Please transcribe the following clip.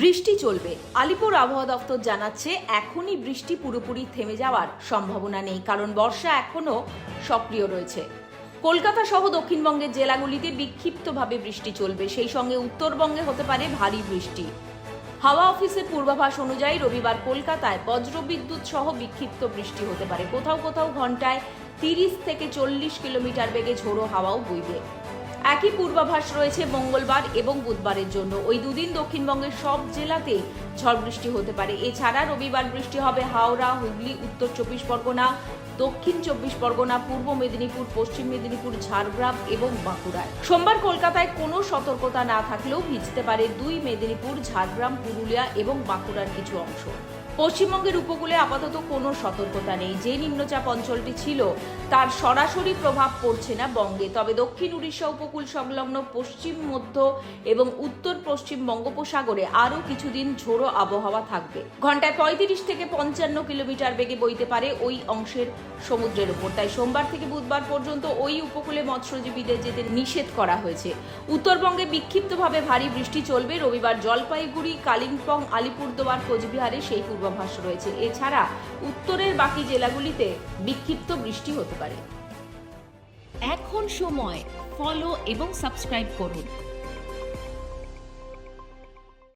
বৃষ্টি চলবে। আলিপুর আবহাওয়া দপ্তর জানাচ্ছে, এখনই বৃষ্টি পুরোপুরি থেমে যাওয়ার সম্ভাবনা নেই, কারণ বর্ষা এখনও সক্রিয় রয়েছে। কলকাতা সহ দক্ষিণবঙ্গের জেলাগুলিতে বিক্ষিপ্তভাবে বৃষ্টি চলবে। সেই সঙ্গে উত্তরবঙ্গে হতে পারে ভারী বৃষ্টি। হাওয়া অফিসের পূর্বাভাস অনুযায়ী রবিবার কলকাতায় বজ্রবিদ্যুৎ সহ বিক্ষিপ্ত বৃষ্টি হতে পারে। কোথাও কোথাও ঘন্টায় তিরিশ থেকে চল্লিশ কিলোমিটার বেগে ঝোড়ো হাওয়াও বইবে। একই পূর্বাভাস রয়েছে মঙ্গলবার এবং বুধবারের জন্য। ওই দুদিন দক্ষিণবঙ্গের সব জেলাতেই ঝড় বৃষ্টি হতে পারে। এছাড়া রবিবার বৃষ্টি হবে হাওড়া, হুগলি, উত্তর চব্বিশ পরগনা, দক্ষিণ চব্বিশ পরগনা, পূর্ব মেদিনীপুর, পশ্চিম মেদিনীপুর, ঝাড়গ্রাম এবং বাঁকুড়ায়। সোমবার কলকাতায় কোনো সতর্কতা না থাকলেও ভিজতে পারে দুই মেদিনীপুর, ঝাড়গ্রাম, পুরুলিয়া এবং বাঁকুড়ার কিছু অংশ। পশ্চিমবঙ্গের উপকূলে আপাতত কোনো সতর্কতা নেই। যে নিম্নচাপ অঞ্চলটি ছিল, তার সরাসরি প্রভাব পড়ছে না বঙ্গে। তবে দক্ষিণ উড়িষ্যা উপকূল সংলগ্ন পশ্চিম, মধ্য এবং উত্তর পশ্চিম বঙ্গোপসাগরে আরও কিছুদিন ঝোড়ো আবহাওয়া থাকবে। ঘন্টায় পঁয়ত্রিশ থেকে পঞ্চান্ন কিলোমিটার বেগে বইতে পারে ওই অংশের সমুদ্রের উপর। তাই সোমবার থেকে বুধবার পর্যন্ত ওই উপকূলে মৎস্যজীবীদের যেতে নিষেধ করা হয়েছে। উত্তরবঙ্গে বিক্ষিপ্তভাবে ভারী বৃষ্টি চলবে। রবিবার জলপাইগুড়ি, কালিম্পং, আলিপুরদুয়ার, কোচবিহারে সেই পূর্বাভাস রয়েছে। এছাড়া উত্তরের বাকি জেলাগুলিতে বিক্ষিপ্ত বৃষ্টি হতে পারে। এখন সময়। ফলো এবং সাবস্ক্রাইব করুন।